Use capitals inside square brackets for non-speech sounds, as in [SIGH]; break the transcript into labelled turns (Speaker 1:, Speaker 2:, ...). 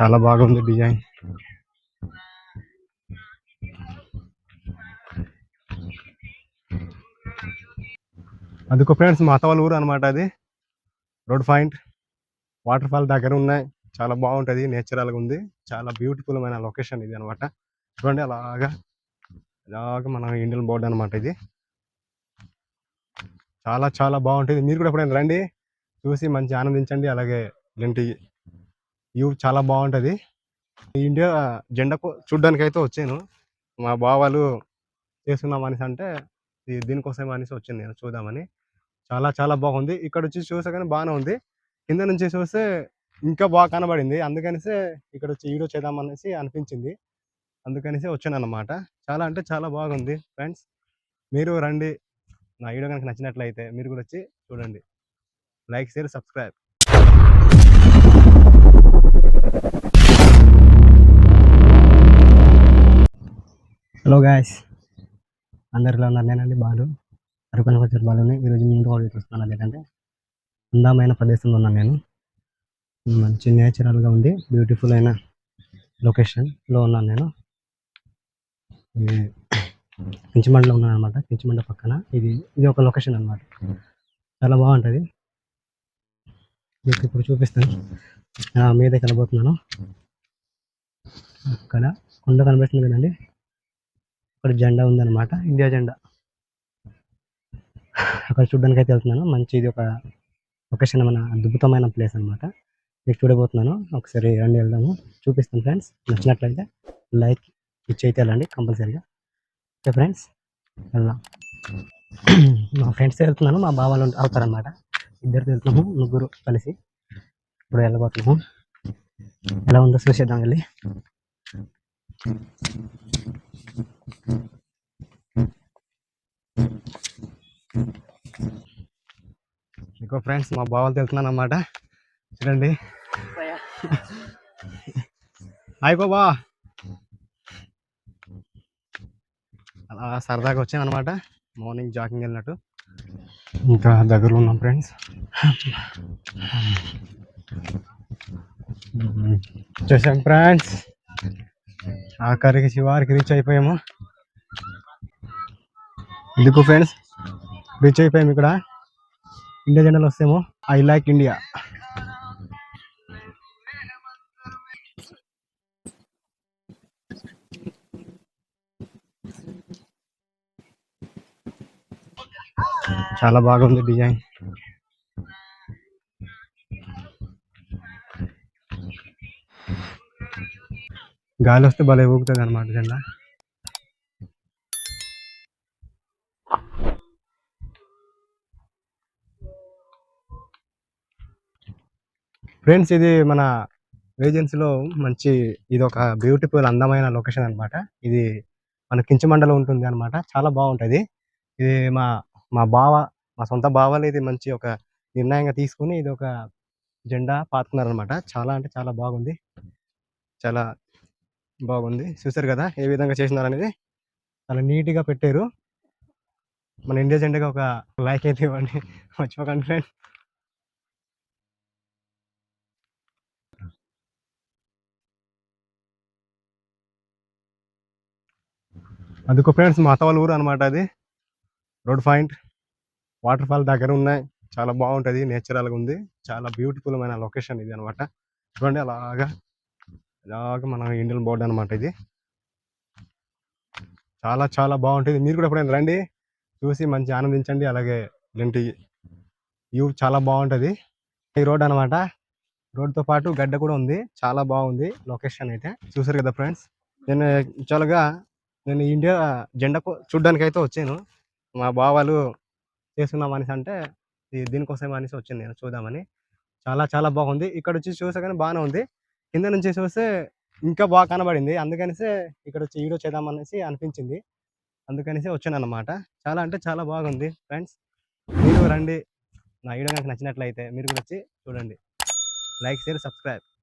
Speaker 1: చాలా బాగుంది డిజైన్. అందుకో ఫ్రెండ్స్ మా అత్త వాళ్ళ ఊరు అనమాట అది. Road point. వాటర్ ఫాల్ దగ్గర ఉన్నాయి. చాలా బాగుంటది నేచురల్గా ఉంది. చాలా బ్యూటిఫుల్ అయిన లొకేషన్ ఇది అనమాట చూడండి అలాగా. అలాగా మన ఇండియన్ బోర్డు అనమాట ఇది. చాలా చాలా బాగుంటుంది. మీరు కూడా ఎప్పుడైనా రండి. చూసి మంచి ఆనందించండి. అలాగే ఇలాంటి వ్యూ చాలా బాగుంటుంది. ఈ ఇండియా జెండా కో- చూడ్డానికి అయితే వచ్చాను. మా బావాలు చేస్తున్నాం అనేసి అంటే దీనికోసం అనేసి వచ్చాను నేను చూద్దామని. చాలా చాలా బాగుంది. ఇక్కడ వచ్చి చూసా కానీ బాగానే ఉంది. కింద నుంచి చూస్తే ఇంకా బాగా కనబడింది. అందుకనిసే ఇక్కడ వచ్చి వీడియో చేద్దామనేసి అనిపించింది. అందుకనిసే వచ్చాను అన్నమాట చాలా అంటే చాలా బాగుంది. ఫ్రెండ్స్ మీరు రండి. నా వీడియో కనుక నచ్చినట్లయితే మీరు కూడా వచ్చి చూడండి. Like share subscribe. Hello guys అందరిలో ఉన్నారు. నేనండి బాలు. అరకున వచ్చే బాలుని. ఈరోజు మీ ముందు కూడా చూస్తున్నాను. అదేంటంటే అందమైన ప్రదేశంలో ఉన్నాను నేను. మంచి నేచురల్గా ఉంది బ్యూటిఫుల్ అయిన లొకేషన్లో ఉన్నాను నేను. కించమండలో ఉన్నాను అనమాట కించమండ పక్కన. ఇది ఇది ఒక లొకేషన్ అన్నమాట. చాలా బాగుంటుంది. మీకు ఇప్పుడు చూపిస్తాను. మీద కనబోతున్నాను అక్కడ కొండ కనిపిస్తుంది కదండి. అక్కడ జెండా ఉందన్నమాట. ఇండియా జెండా. అక్కడ చూడడానికి అయితే వెళ్తున్నాను. మంచి ఇది ఒక లొకేషన్ మన అద్భుతమైన ప్లేస్ అన్నమాట. మీకు చూడబోతున్నాను. ఒకసారి రండి వెళ్దాము. చూపిస్తాను ఫ్రెండ్స్ నచ్చినట్లయితే లైక్ ఇచ్చి అయితే వెళ్ళండి కంపల్సరీగా. ఓకే ఫ్రెండ్స్ వెళ్దాం. [CLEARS THROAT] మా ఫ్రెండ్స్ వెళ్తున్నాను. మా బావాలు అవుతారనమాట ఇద్దరు వెళ్తున్నాము. ముగ్గురు కలిసి. ఇప్పుడు వెళ్ళబోతున్నాము. ఎలా ఉందో చూసేద్దాం వెళ్ళి. ఇంకో ఫ్రెండ్స్ మా బావాలు వెళ్తున్నాను అన్నమాట. చూడండి. అయిపో బా అలా సరదాగా వచ్చాను అనమాట మార్నింగ్ జాగింగ్ వెళ్ళినట్టు. ఇంకా దగ్గరలో ఉన్నాం ఫ్రెండ్స్. చూసాం ఫ్రెండ్స్. ఆఖరికి శివారికి రీచ్ అయిపోయాము. ఎందుకు ఫ్రెండ్స్ రీచ్ అయిపోయాము ఇక్కడ. India general వస్తేమో. I like India. చాలా బాగుంది డిజైన్. గాలి వస్తే భలే ఊగుతుంది అనమాట జెండా. ఫ్రెండ్స్ ఇది మన ఏజెన్సీలో మంచి ఇది ఒక బ్యూటిఫుల్ అందమైన లొకేషన్ అన్నమాట. ఇది మన కించమండలో ఉంటుంది అన్నమాట చాలా బాగుంటది. ఇది మా మా బావ మా సొంత బావలు ఇది మంచి ఒక నిర్ణయంగా తీసుకుని ఇది ఒక జెండా పాతుకున్నారనమాట చాలా అంటే చాలా బాగుంది. చాలా బాగుంది. చూసారు కదా? ఏ విధంగా చేసినారు అనేది చాలా నీట్గా పెట్టారు. మన ఇండియా జెండాగా ఒక లైక్ అయితే ఇవ్వండి. మర్చిపోకండి ఫ్రెండ్ అందుకో ఫ్రెండ్స్ మా అత్తవాళ్ళ ఊరు అనమాట అది. Road point. వాటర్ ఫాల్ దగ్గర ఉన్నాయి. చాలా బాగుంటది. నేచురల్గా ఉంది. చాలా బ్యూటిఫుల్ అయిన లొకేషన్ ఇది అనమాట చూడండి అలాగా. ఇలాగ మన ఇండియన్ బోర్డు అనమాట ఇది. చాలా చాలా బాగుంటుంది. మీరు కూడా ఎప్పుడైనా రండి చూసి మంచి ఆనందించండి. అలాగే ఇలాంటి వ్యూ చాలా బాగుంటది. ఈ రోడ్ అనమాట రోడ్తో పాటు గడ్డ కూడా ఉంది. చాలా బాగుంది లొకేషన్ అయితే. చూసారు కదా ఫ్రెండ్స్? నేను యాక్చువల్గా నేను ఇండియా జెండా చూడ్డానికి అయితే వచ్చాను. మా బావాలు చేస్తున్నాం అనేసి అంటే దీనికోసం అనేసి వచ్చింది నేను చూద్దామని. చాలా చాలా బాగుంది. ఇక్కడ వచ్చి చూసా కానీ బాగానే ఉంది. కింద నుంచి చూస్తే ఇంకా బాగా కనబడింది. అందుకనిసే ఇక్కడ వచ్చి వీడియో చేద్దామనేసి అనిపించింది. అందుకనేసి వచ్చాను అనమాట చాలా అంటే చాలా బాగుంది ఫ్రెండ్స్. మీరు రండి. నా వీడియో కనుక నచ్చినట్లయితే మీరు కూడా వచ్చి చూడండి. Like share subscribe.